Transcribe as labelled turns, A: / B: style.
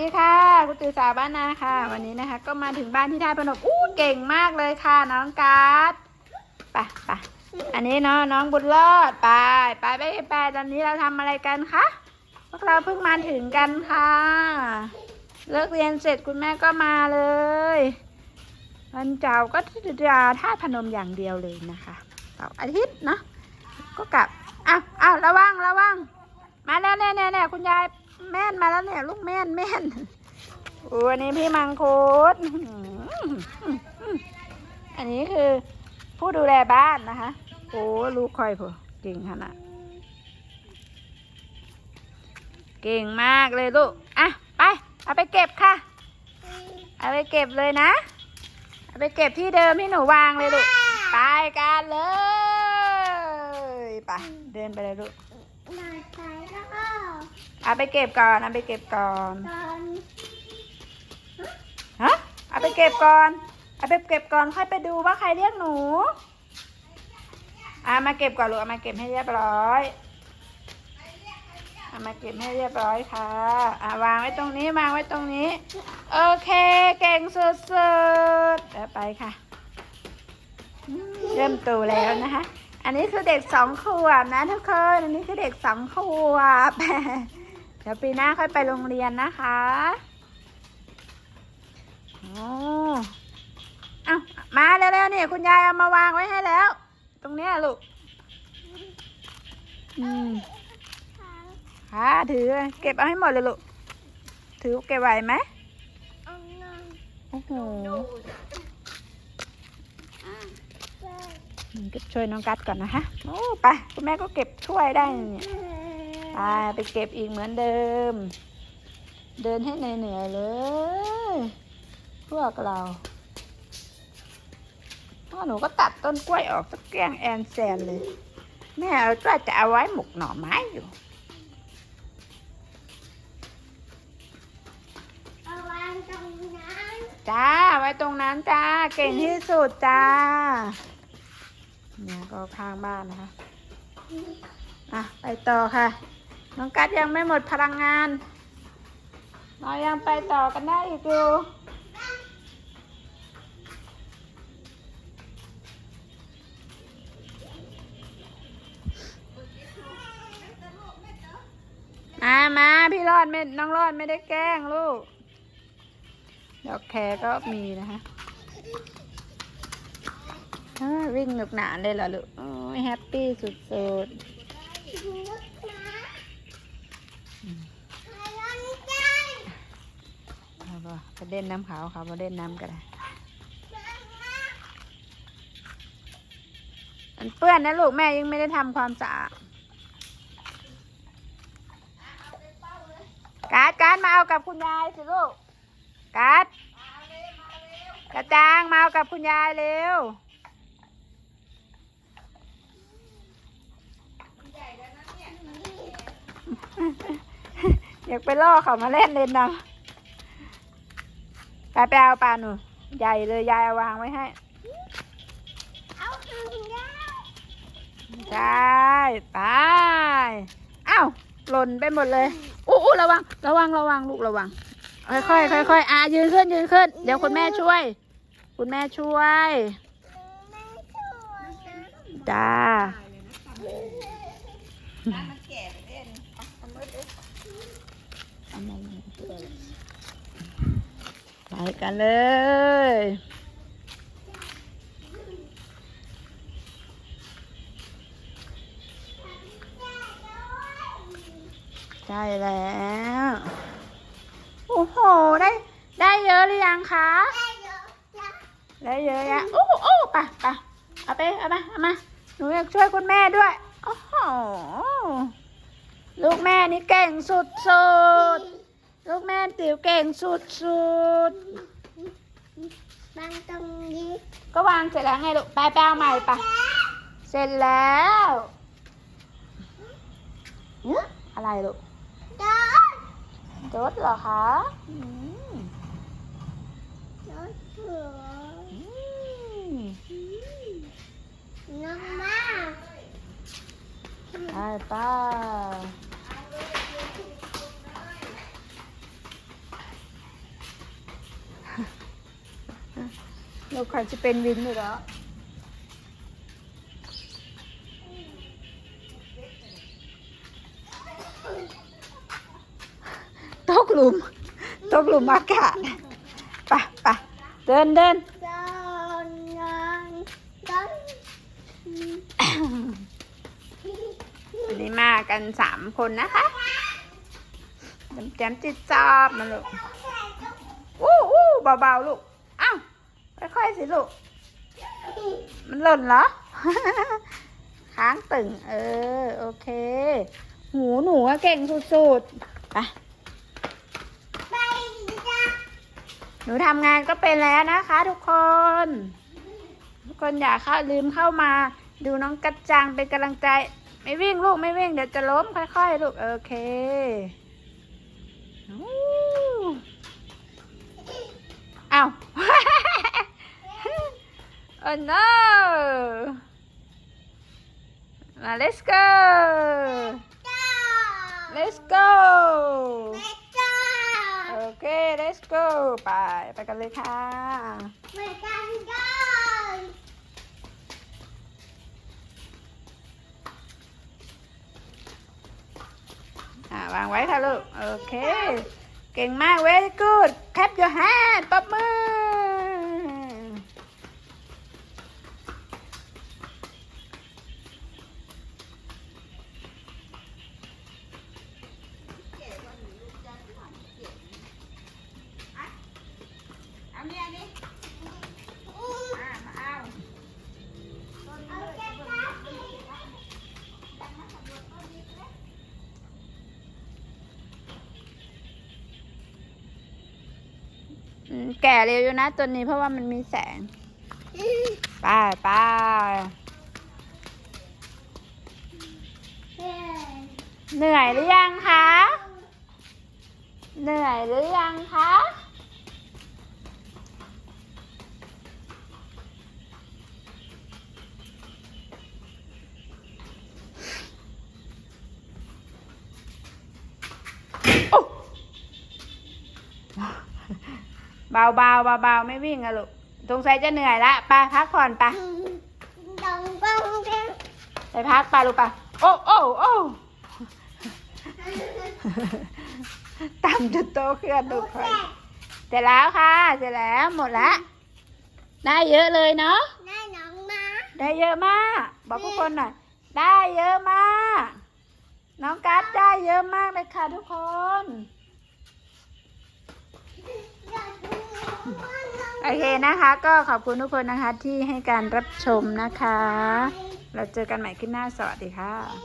A: สวัสดีค่ะคุณตือสาวบ้านนาค่ะ วันนี้นะคะ ก็มาถึงบ้านที่ท่าพนมอู้เก่งมากเลยค่ะ น้องการ์ดไปไปอันนี้เนาะน้องบุญรอดไปไปไปไปตอนนี้เราทำอะไรกันคะพวกเราเพิ่งมาถึงกันค่ะ เลิกเรียนเสร็จคุณแม่ก็มาเลยวันเจ้าก็จะท่าพนมอย่างเดียวเลยนะคะเสาร์อาทิตย์เนาะก็กลับอ้าวอ้าวระวังระวังมาแล้วเนี่ยเนี่ยเนี่ยคุณยาย แม่นมาแล้วเนี่ยลูกแม่นแม่นโอ้อันนี้พี่มังคุดอันนี้คือผู้ดูแลบ้านนะคะ โอ้ลูกคอยพอเก่งขนาดเก่งมากเลยลูก อะ ไป เอาไปเก็บค่ะ เอาไปเก็บเลยนะ เอาไปเก็บที่เดิมที่หนูวางเลยลูก ไปกันเลย ไป เดินไปเลยลูก เอาไปเก็บก่อนเอาไปเก็บก่อน
B: ตอน
A: ฮะเอาไปเก็บก่อนเอาไปเก็บก่อนค่อยไปดูว่าใครเรียกหนูเอามาเก็บก่อนลูกเอามาเก็บให้เรียบร้อยเอามาเก็บให้เรียบร้อยค่ะอ่าวางไว้ตรงนี้วางไว้ตรงนี้ โอเค เก่งสุดๆแล้วไปค่ะอืมเริ่มโตแล้วนะคะ อันนี้คือเด็กสองขวบนะทุกคน อันนี้คือเด็กสองขวบ เดี๋ยวปีหน้าค่อยไปโรงเรียนนะคะโอ้เอามาแล้วๆนี่คุณยายเอามาวางไว้ให้แล้ว ตรงเนี้ยลูก อืมค่ะถือ เก็บเอาให้หมดเลยลูก ถือเก็บไหวไหม
B: อาเงิน
A: โอ้โหเก็บช่วยน้องกัดก่อนนะคะ โอ้ ไป คุณแม่ก็เก็บช่วยได้เนี่ย ไปไปเก็บอีกเหมือนเดิม เดินให้เหนื่อยๆเลย พวกเราพ่อหนูก็ตัดต้นกล้วยออกสักแกงแอนแซนเลย แม่เอาก็จะเอาไว้หมกหน่อไม้อยู่
B: เอาวางตรงนั้น
A: จ้า ไว้ตรงนั้นจ้า เก่งที่สุดจ้า เนี่ยก็ข้างบ้านนะคะ อะ ไปต่อค่ะ น้องกัดยังไม่หมดพลังงาน เรายังไปต่อกันได้อีกอยู่มามาพี่รอดไม่น้องรอดไม่ได้แกล้งลูก ดอกแครก็มีนะคะวิ่งหนุกหนานเลยเหรอลูกแฮปปี้สุด
B: นึกนะใครร้อนใจ
A: ๆเอาบ่ไปเล่นน้ำขาวเขามาเล่นน้ำกันได้มันเปื้อนนะลูกแม่ยังไม่ได้ทำความสะอาดการ์ดการ์ดมาเอากับคุณยายสิลูกการ์ดกระจางมาเอากับคุณยายเร็วอยากไปล่อเขามาเล่นเล่นนะ ไปไปเอาปลาหนูใหญ่เลยยายเอาวางไว้ให้
B: เอาทางได้
A: ใช่ไปอ้าวหล่นไปหมดเลยอู้อู้ระวัง ระวังระวังลูกระวัง ค่อยค่อยค่อยๆอะยืนขึ้นยืนขึ้น เดี๋ยวคุณแม่ช่วย คุณแม่ช่วย
B: แม่ช่วยนะ
A: จ้าไป กันเลย ใช่แล้ว โอ้โห ได้ ได้เยอะหรือยังคะ
B: ได้เยอะนะ
A: ได้เยอะแยะโอ้โอ้ไปไปเอาไป เอามา เอามา หนูอยากช่วยคุณแม่ด้วย โอ้โห ลูกแม่นี่เก่งสุดสุดๆ ลูกแม่ติ๋วเก่งสุดสุด
B: บางตรงนี้
A: ๆก็วางเสร็จแล้วไงลูกไปไปเอาใหม่ไปเสร็จแล้วอื้ออะไรลูก
B: เดิน
A: จดเหรอคะอืม
B: รถเสือ
A: อืม
B: น้องมาก
A: ไปไป ลูกใครจะเป็นวินอยู่แล้วตกหลุมตกหลุมอากาศไปไปเดินเดินวันนี้มากันสามคนนะคะจำจำจิตจอบมาลูกอู้อู้เบาๆลูก ค่อยๆสิลูก มันหล่นเหรอ ค้างตึง เออ โอเค หูหนูอะเก่งสุดๆ ไป
B: ไปจ้ะ
A: หนูทำงานก็เป็นแล้วนะคะทุกคน ทุกคนอย่าเข้าลืมเข้ามา ดูน้องกัจจังเป็นกำลังใจ ไม่วิ่งลูกไม่วิ่งเดี๋ยวจะล้มค่อยๆ ลูก โอเคอู้อ้าว oh no มา let's go
B: จ้า
A: let's go
B: แม่จ้า
A: โอเค let's go ไปไปกันเลยค่ะ
B: แม่กันจ้า
A: อ่าวางไว้ค่ะลูก โอเค เก่งมาก very good clap your hand ปรบมือ เอาเนี่ยนี่อ่ามาเอา
B: เอาแก้จ้า
A: อืมแก่เร็วอยู่นะตัวนี้เพราะว่ามันมีแสงไปไปเหนื่อยหรือยังคะ เหนื่อยหรือยังคะ เบาเบาเบาเบาๆไม่วิ่งอะลูกสงสัยจะเหนื่อยละไปพักผ่อนไป
B: ดองบ้องเด้ง
A: ไปพักไปลูกไปโอ้โอ้โอ้ตามจุดโตเคลื่อนลูกคอยเสร็จแล้วค่ะ เสร็จแล้วหมดละได้เยอะเลยเนาะ
B: ได้น้องมา
A: ได้เยอะมาก บอกทุกคนหน่อยได้เยอะมาก น้องกัสได้เยอะมากเลยค่ะทุกคน โอเคนะคะ ก็ขอบคุณทุกคนนะคะที่ให้การรับชมนะคะ เราเจอกันใหม่ขึ้นหน้าสวัสดีค่ะ